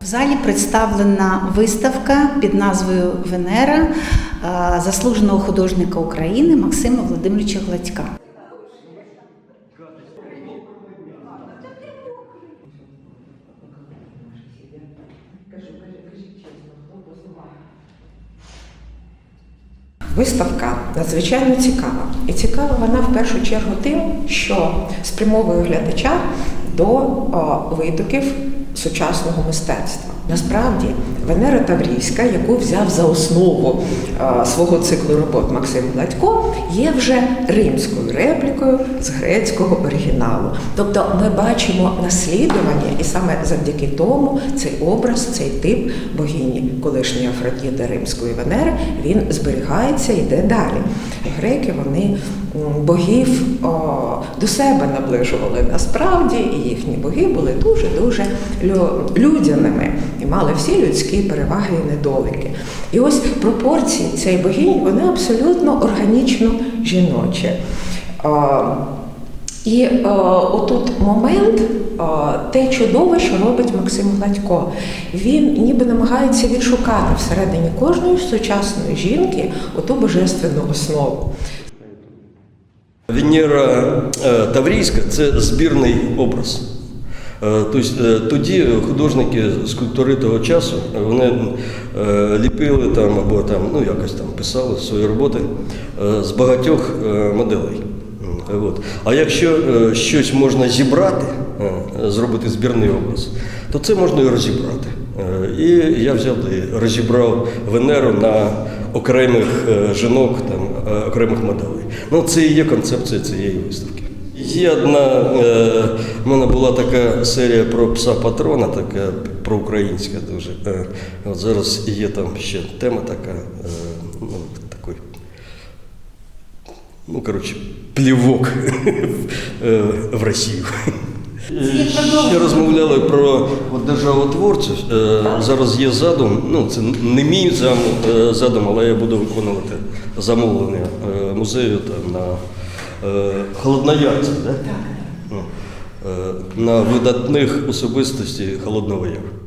залі представлена виставка під назвою Венера е, заслуженого художника України Максима Володимировича Гладька. Виставка надзвичайно цікава. І цікава вона в першу чергу тим, що спрямовує глядача до витоків сучасного мистецтва. Насправді, Венера Таврійська, яку взяв за основу е, свого циклу робот Максим Гладько, є вже римською реплікою з грецького оригіналу. Тобто ми бачимо наслідування, і саме завдяки тому цей образ, цей тип богині колишньої Афродіти Римської Венери, він зберігається і йде далі. Греки вони богів о, до себе наближували насправді, і їхні боги були дуже дуже людяними і мали всі людські переваги і недоліки. І ось пропорції цієї богині вони абсолютно органічно жіночі. І отут момент, те чудове, що робить Максим Гладько. Він ніби намагається відшукати всередині кожної сучасної жінки оту божественну основу. Венера е, Таврійська це збірний образ. Тобто тоді художники, скульптори того часу, вони е, ліпили там або там, ну, якось там писали свої роботи з багатьох моделей. От. А якщо щось можна зібрати, зробити збірний образ, то це можна і розібрати. І я взяв і розібрав Венеру на окремих жінок, там, окремих моделей. Ну, це і є концепція цієї виставки. Є одна, е, в мене була така серія про пса патрона, така проукраїнська дуже. Е, от зараз є там ще тема така, е, ну, такий, ну, коротше, плівок е, в Росію. Ще розмовляли про от, державотворців. Е, Зараз є задум. Ну, це не мій задум, але я буду виконувати замовлення музею там, на е, Холодноярця, да? Ну, е, на видатних особистостей Холодного Яру.